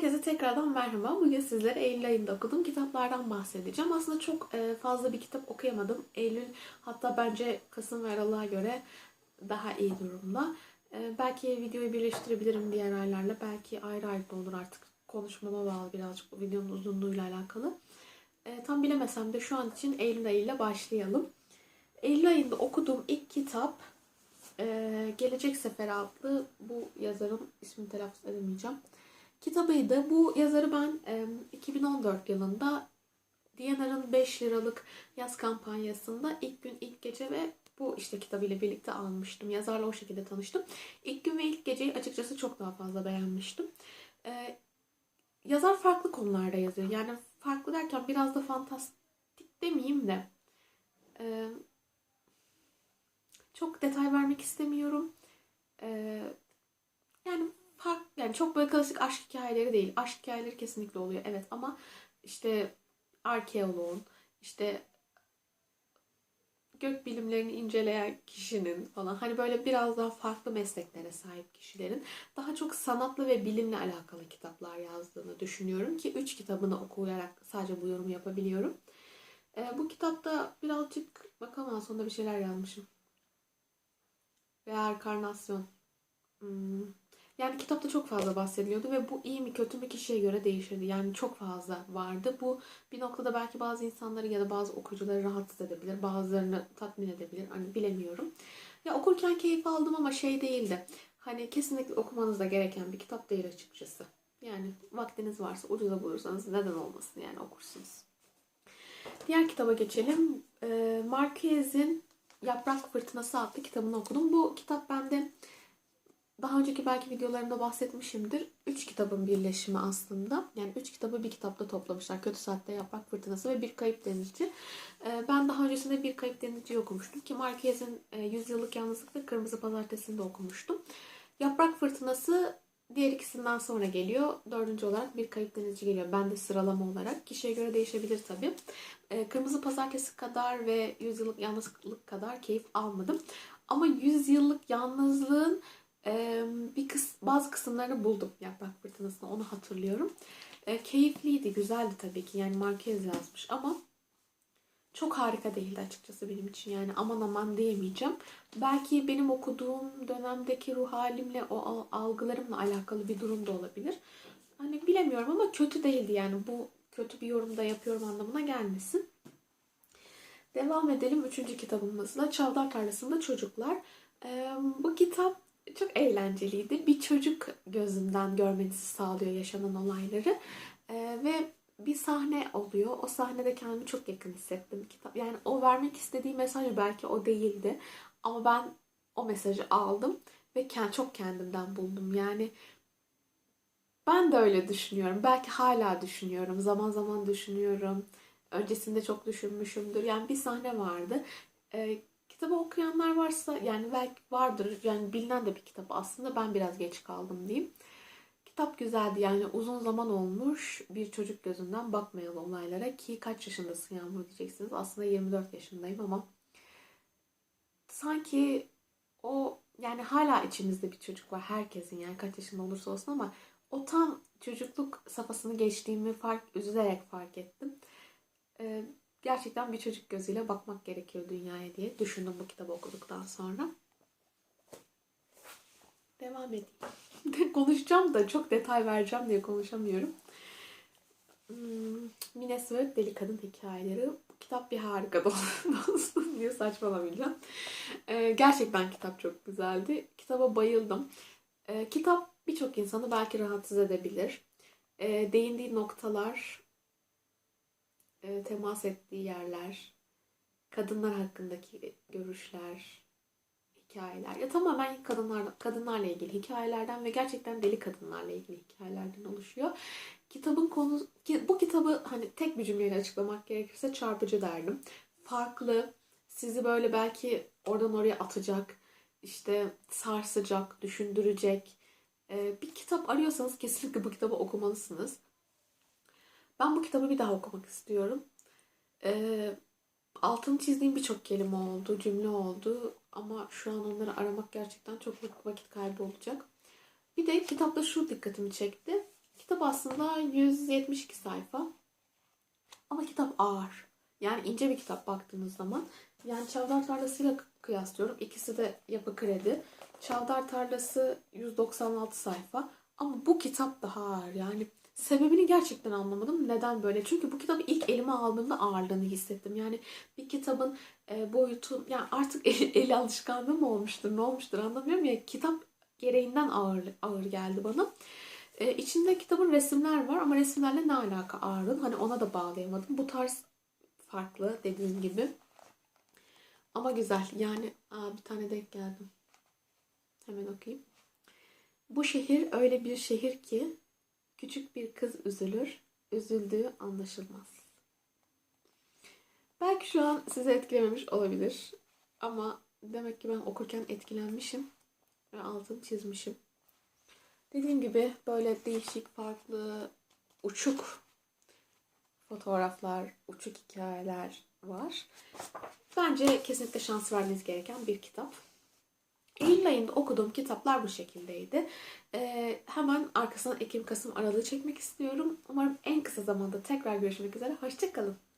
Herkese tekrardan merhaba. Bugün sizlere Eylül ayında okuduğum kitaplardan bahsedeceğim. Aslında çok e, fazla bir kitap okuyamadım. Eylül hatta bence Kasım ve Aralık'a göre daha iyi durumda. E, belki videoyu birleştirebilirim diğer aylarla. Belki ayrı ayrı da olur artık. Konuşmama bağlı birazcık bu videonun uzunluğuyla alakalı. E, tam bilemesem de şu an için Eylül ayıyla başlayalım. Eylül ayında okuduğum ilk kitap Gelecek Sefer adlı bu yazarın ismini telaffuz edemeyeceğim kitabıydı. Bu yazarı ben e, 2014 yılında Diyanar'ın 5 liralık yaz kampanyasında ilk gün ilk gece ve bu işte kitabıyla birlikte almıştım. Yazarla o şekilde tanıştım. İlk gün ve ilk geceyi açıkçası çok daha fazla beğenmiştim. E, yazar farklı konularda yazıyor. Yani farklı derken biraz da fantastik demeyeyim de e, çok detay vermek istemiyorum. E, yani fark yani çok böyle klasik aşk hikayeleri değil. Aşk hikayeleri kesinlikle oluyor evet ama işte arkeoloğun işte gök bilimlerini inceleyen kişinin falan hani böyle biraz daha farklı mesleklere sahip kişilerin daha çok sanatlı ve bilimle alakalı kitaplar yazdığını düşünüyorum ki üç kitabını okuyarak sadece bu yorumu yapabiliyorum. E, bu kitapta birazcık bakalım sonunda bir şeyler yazmışım. Reenkarnasyon. Hmm. Yani kitapta çok fazla bahsediliyordu ve bu iyi mi kötü mü kişiye göre değişirdi. Yani çok fazla vardı. Bu bir noktada belki bazı insanları ya da bazı okuyucuları rahatsız edebilir. Bazılarını tatmin edebilir. Hani bilemiyorum. Ya okurken keyif aldım ama şey değildi. Hani kesinlikle okumanız da gereken bir kitap değil açıkçası. Yani vaktiniz varsa ucuza bulursanız neden olmasın yani okursunuz. Diğer kitaba geçelim. Marquez'in Yaprak Fırtınası adlı kitabını okudum. Bu kitap bende daha önceki belki videolarımda bahsetmişimdir. Üç kitabın birleşimi aslında. Yani üç kitabı bir kitapta toplamışlar. Kötü Saatte Yaprak Fırtınası ve Bir Kayıp Denizci. Ee, ben daha öncesinde Bir Kayıp Denizci'yi okumuştum. Ki Marquez'in e, Yüzyıllık Yalnızlık Kırmızı Pazartesi'nde okumuştum. Yaprak Fırtınası diğer ikisinden sonra geliyor. Dördüncü olarak Bir Kayıp Denizci geliyor. Ben de sıralama olarak. Kişiye göre değişebilir tabii. Ee, Kırmızı Pazartesi kadar ve Yüzyıllık Yalnızlık kadar keyif almadım. Ama Yüzyıllık Yalnızlığın e, bir kıs bazı kısımlarını buldum Yaprak Fırtınası'nda onu hatırlıyorum. E, keyifliydi, güzeldi tabii ki. Yani Marquez yazmış ama çok harika değildi açıkçası benim için. Yani aman aman diyemeyeceğim. Belki benim okuduğum dönemdeki ruh halimle, o algılarımla alakalı bir durum da olabilir. Hani bilemiyorum ama kötü değildi yani. Bu kötü bir yorum da yapıyorum anlamına gelmesin. Devam edelim üçüncü kitabımızla. Çavdar Tarlası'nda Çocuklar. Ee, bu kitap çok eğlenceliydi. Bir çocuk gözünden görmenizi sağlıyor yaşanan olayları. Ee, ve bir sahne oluyor. O sahnede kendimi çok yakın hissettim kitap. Yani o vermek istediği mesaj belki o değildi. Ama ben o mesajı aldım ve çok kendimden buldum. Yani ben de öyle düşünüyorum. Belki hala düşünüyorum. Zaman zaman düşünüyorum. Öncesinde çok düşünmüşümdür. Yani bir sahne vardı. Ee, Kitabı okuyanlar varsa yani belki vardır. Yani bilinen de bir kitap aslında. Ben biraz geç kaldım diyeyim. Kitap güzeldi yani uzun zaman olmuş bir çocuk gözünden bakmayalım olaylara ki kaç yaşındasın Yağmur diyeceksiniz. Aslında 24 yaşındayım ama sanki o yani hala içimizde bir çocuk var herkesin yani kaç yaşında olursa olsun ama o tam çocukluk safhasını geçtiğimi fark üzülerek fark ettim. Ee, gerçekten bir çocuk gözüyle bakmak gerekiyor dünyaya diye düşündüm bu kitabı okuduktan sonra. Devam edeyim. Konuşacağım da çok detay vereceğim diye konuşamıyorum. Hmm, Mine Söğüt Deli Kadın Hikayeleri. Bu kitap bir harika olsun diye saçmalamayacağım. Ee, gerçekten kitap çok güzeldi. Kitaba bayıldım. Ee, kitap birçok insanı belki rahatsız edebilir. Ee, değindiği noktalar e, temas ettiği yerler, kadınlar hakkındaki görüşler, hikayeler. Ya tamamen kadınlar kadınlarla ilgili hikayelerden ve gerçekten deli kadınlarla ilgili hikayelerden oluşuyor. Kitabın konu bu kitabı hani tek bir cümleyle açıklamak gerekirse çarpıcı derdim. Farklı, sizi böyle belki oradan oraya atacak, işte sarsacak, düşündürecek e, bir kitap arıyorsanız kesinlikle bu kitabı okumalısınız. Ben bu kitabı bir daha okumak istiyorum. Ee, altını çizdiğim birçok kelime oldu, cümle oldu. Ama şu an onları aramak gerçekten çok vakit kaybı olacak. Bir de kitapta şu dikkatimi çekti. Kitap aslında 172 sayfa. Ama kitap ağır. Yani ince bir kitap baktığınız zaman. Yani Çavdar Tarlası'yla kıyaslıyorum. İkisi de yapı kredi. Çavdar Tarlası 196 sayfa. Ama bu kitap daha ağır. Yani sebebini gerçekten anlamadım. Neden böyle? Çünkü bu kitabı ilk elime aldığımda ağırlığını hissettim. Yani bir kitabın e, boyutu, yani artık el, alışkanlığı mı olmuştur, ne olmuştur anlamıyorum ya. Kitap gereğinden ağır, ağır geldi bana. E, içinde kitabın resimler var ama resimlerle ne alaka ağırlığın? Hani ona da bağlayamadım. Bu tarz farklı dediğim gibi. Ama güzel. Yani aa, bir tane denk geldim. Hemen okuyayım. Bu şehir öyle bir şehir ki küçük bir kız üzülür, üzüldüğü anlaşılmaz. Belki şu an sizi etkilememiş olabilir. Ama demek ki ben okurken etkilenmişim ve altını çizmişim. Dediğim gibi böyle değişik, farklı, uçuk fotoğraflar, uçuk hikayeler var. Bence kesinlikle şans vermeniz gereken bir kitap. Eylül ayında okuduğum kitaplar bu şekildeydi. Ee, hemen arkasından Ekim-Kasım aralığı çekmek istiyorum. Umarım en kısa zamanda tekrar görüşmek üzere. Hoşçakalın.